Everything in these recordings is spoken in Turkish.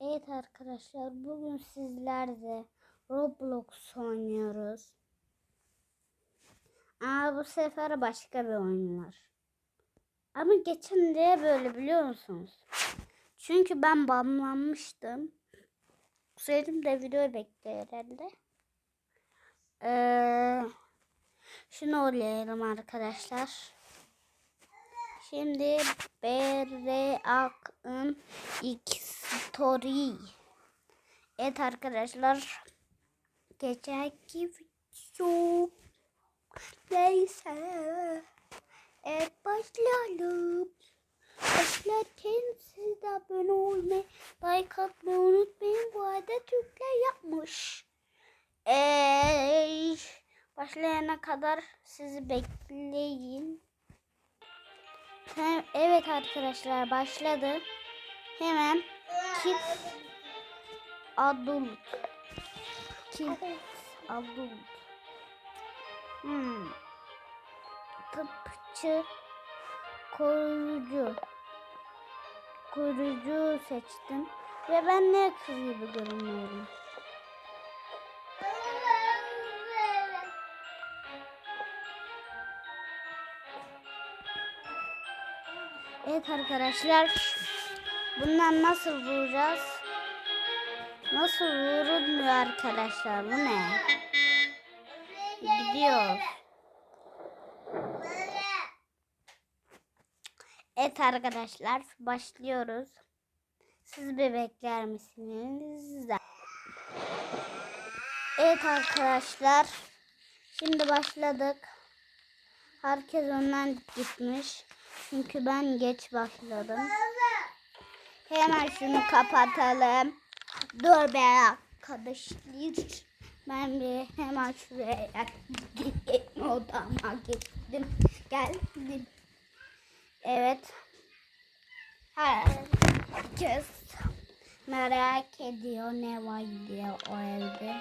Evet arkadaşlar bugün sizlerle Roblox oynuyoruz. Ama bu sefer başka bir oyun var. Ama geçen diye böyle biliyor musunuz? Çünkü ben banlanmıştım. Selim de video bekliyor herhalde. Ee, şunu oynayalım arkadaşlar. Şimdi Bereak'ın X Story. Evet arkadaşlar. Geçenki video. Neyse. Evet başlayalım. Başlarken siz de abone olmayı, like atmayı unutmayın. Bu arada Türkler yapmış. Eee, başlayana kadar sizi bekleyin. Evet arkadaşlar başladı. Hemen kit adult kit adult hmm. tıpçı koruyucu koruyucu seçtim ve ben ne kız gibi görünüyorum. Evet arkadaşlar. Bundan nasıl vuracağız? Nasıl vurulmuyor arkadaşlar? Bu ne? Gidiyor. Evet arkadaşlar başlıyoruz. Siz bir bekler misiniz? Evet arkadaşlar. Şimdi başladık. Herkes önden gitmiş. Çünkü ben geç başladım. Hemen şunu kapatalım. Dur be arkadaşlar. Ben bir hemen şuraya gittim. Odama gittim. Geldim. Evet. Herkes merak ediyor ne var diye o evde.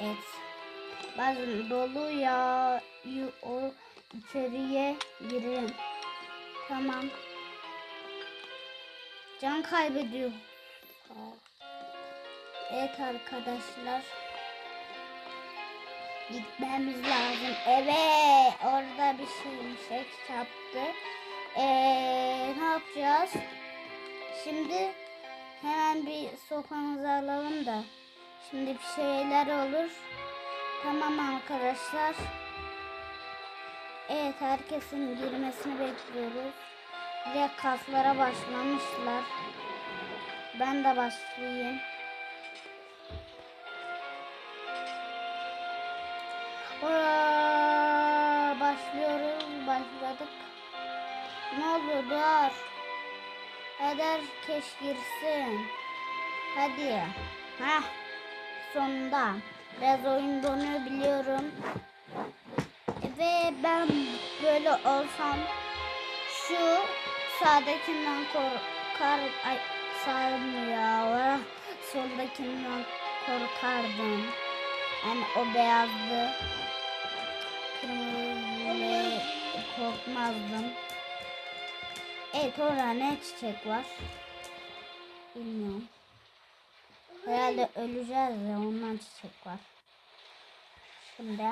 Evet. Bazen dolu ya o içeriye girin. Tamam. Can kaybediyor. Evet arkadaşlar. Gitmemiz lazım. Evet. Orada bir şeymiş. çarptı. Ee, ne yapacağız? Şimdi hemen bir sokağımızı alalım da. Şimdi bir şeyler olur. Tamam arkadaşlar. Evet herkesin girmesini bekliyoruz. Ve kaslara başlamışlar. Ben de başlayayım. Aa, başlıyoruz. Başladık. Ne oldu? Dur. Hadi herkes girsin. Hadi. Heh. Sonunda. Biraz oyun donuyor biliyorum. Ve ben böyle olsam şu sağdakinden korkar ay sağım ya soldakinden korkardım. Yani o beyazdı. Kırmızı korkmazdım. Evet orada ne çiçek var? Bilmiyorum. Herhalde öleceğiz ya ondan çiçek var. Şimdi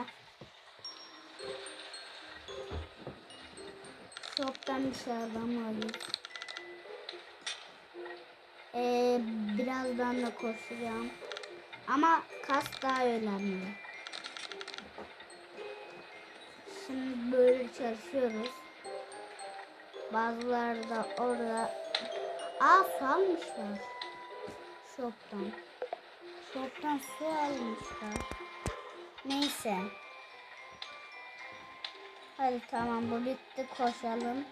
Shop'tan bir şey alamayız. Ee, birazdan da koşacağım. Ama kas daha önemli. Şimdi böyle çalışıyoruz. Bazıları da orada Aa su almışlar. Shop'tan. Shop'tan su almışlar. Neyse. Hadi tamam bu bitti koşalım.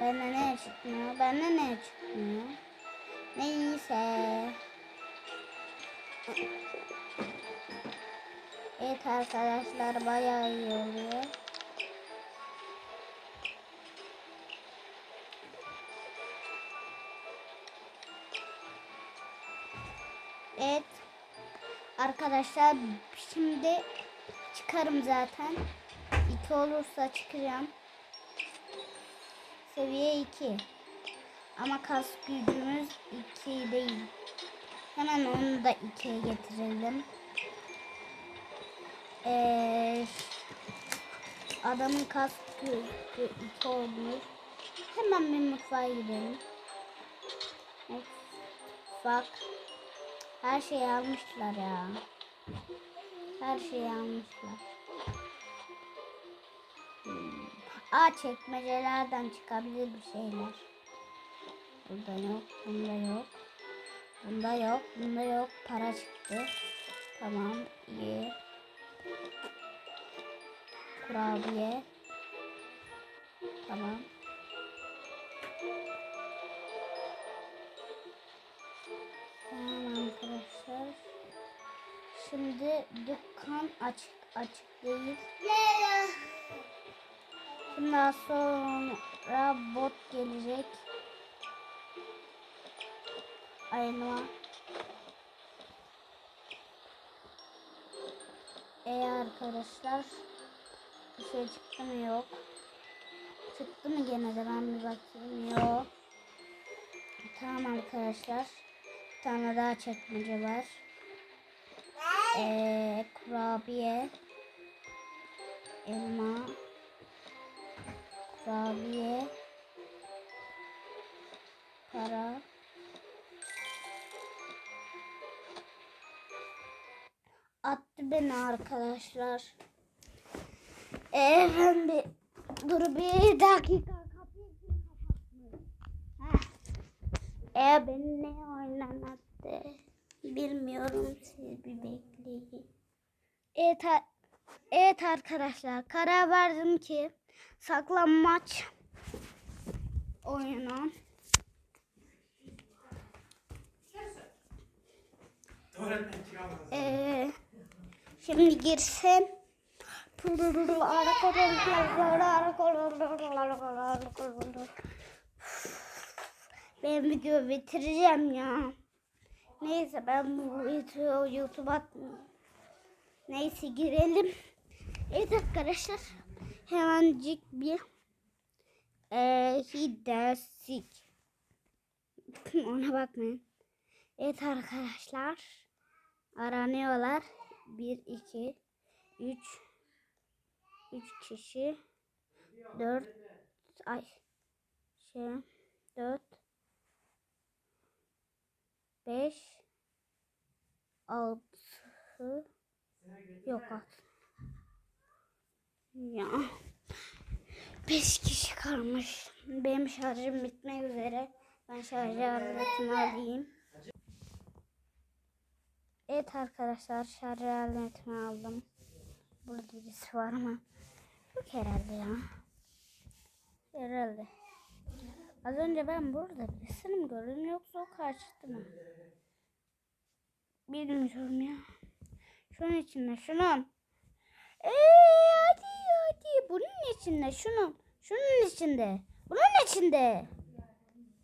Bende ne çıkmıyor? Bende ne çıkmıyor? Neyse. Evet arkadaşlar bayağı iyi oluyor. Evet. Arkadaşlar şimdi çıkarım zaten. kötü olursa çıkacağım. Seviye 2. Ama kas gücümüz 2 değil. Hemen onu da 2'ye getirelim. Ee, adamın kas gücü 2 olmuş. Hemen bir mutfağa gidelim. Mutfak. Her şeyi almışlar ya. Her şeyi almışlar. Hmm. Aa çekmecelerden çıkabilir bir şeyler. Burada yok, bunda yok. Bunda yok, bunda yok. Para çıktı. Tamam, iyi. Kurabiye. Tamam. Şimdi dükkan açık açık değil. Daha sonra bot gelecek. Aynı. E arkadaşlar bir şey çıktı mı yok. Çıktı mı gene de ben bir bakayım yok. Tamam arkadaşlar. Bir tane daha çekmece var. Ee, kurabiye. Elma. Kurabiye. Para. Attı beni arkadaşlar. Ee, bir dur bir dakika kapıyı kim kapatmış? Ee, beni ne oynamadı? Bilmiyorum siz bir bekleyin. Evet, evet arkadaşlar karar verdim ki saklanmaç oyunu. Ee, şimdi girsin. Ben video bitireceğim ya. Neyse ben bu videoyu atmayayım. Neyse girelim. Evet arkadaşlar. Hemencik bir ee, hidesik. Ona bakmayın. Evet arkadaşlar. Aranıyorlar. 1, 2, 3, 3 kişi. 4, ay, şey, 4, 5, 6, yok 6. Ya. 5 kişi kalmış. Benim şarjım bitmek üzere. Ben şarj aletini alayım. Evet arkadaşlar şarj aletimi aldım. Burada birisi var ama yok herhalde ya. Herhalde. Az önce ben burada birisini mi gördüm yoksa o kaçtı mı? Bilmiyorum ya. Şunun içinde şunun. Eee hadi hadi bunun içinde şunun. Şunun içinde. Bunun içinde.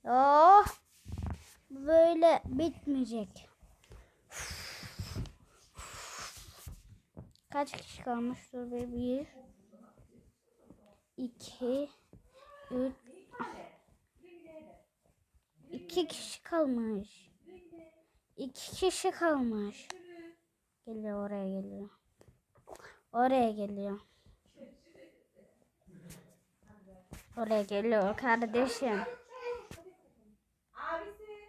Oh. Böyle bitmeyecek. Kaç kişi kalmış? Dur bir. Bir. iki, Üç. İki kişi kalmış. İki kişi kalmış. Geliyor oraya geliyor. Oraya geliyor. Oraya geliyor kardeşim.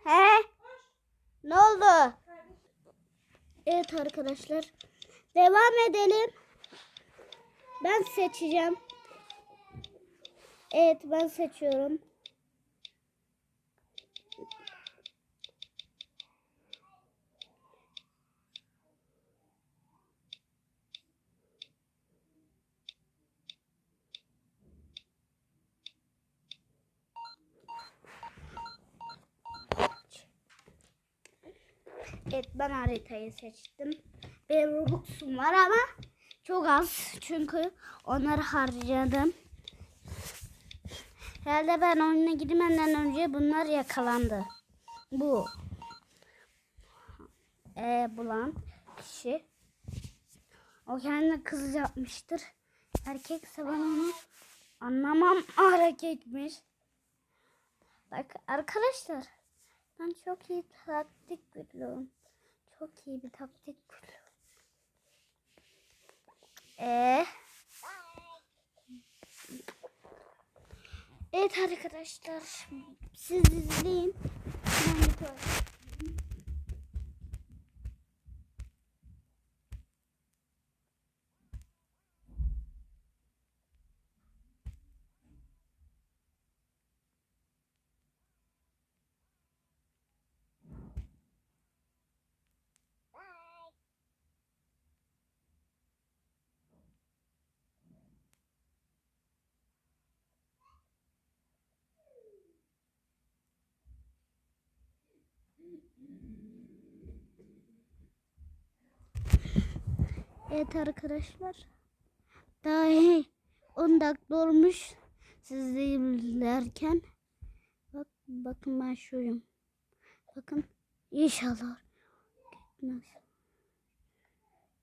He? Ne oldu? Evet arkadaşlar. Devam edelim. Ben seçeceğim. Evet ben seçiyorum. Evet ben haritayı seçtim. Benim Robux'um var ama çok az. Çünkü onları harcadım. Herhalde ben oyuna girmeden önce bunlar yakalandı. Bu. E, bulan kişi. O kendine kız yapmıştır. Erkekse ben onu anlamam erkekmiş. Bak arkadaşlar ben çok iyi taktik biliyorum. Çok iyi bir taktik biliyorum. Ee, evet arkadaşlar siz izleyin. Ben Evet arkadaşlar. Daha hey, 10 dakika olmuş. Siz izlerken. Bak, bakın ben şuyum. Bakın. İnşallah. Gitmez.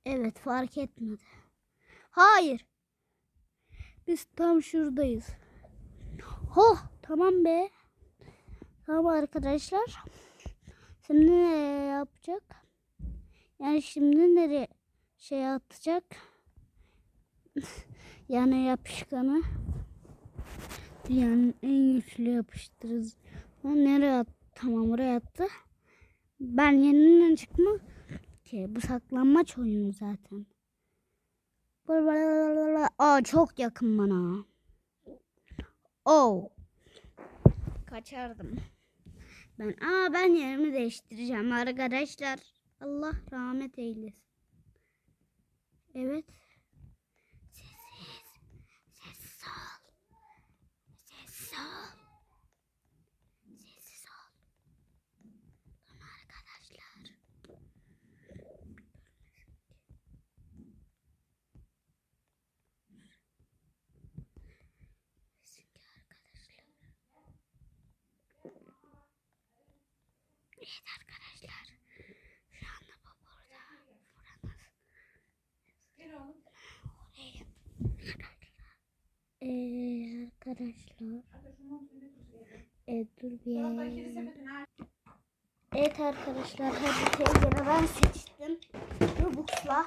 Evet fark etmedi. Hayır. Biz tam şuradayız. Oh tamam be. Tamam arkadaşlar. Şimdi ne yapacak? Yani şimdi nereye şey atacak? yani yapışkanı. Yani en güçlü yapıştırız. Ha, Nereye attı? Tamam oraya attı. Ben yeniden çıkma ki bu saklanmaç oyunu zaten. Aa çok yakın bana. Oh. Kaçardım. Ben aa ben yerimi değiştireceğim arkadaşlar. Allah rahmet eylesin. Evet. Sessiz. Sessiz ol. Sessiz ol. Sessiz ol. Tamam arkadaşlar. Çünkü arkadaşlar. Evet arkadaşlar. Şu anda bu burada. Buranız. Gel oğlum. Ee, arkadaşlar. Evet dur bir. Evet arkadaşlar hadi teyzeme ben seçtim. Robux'la.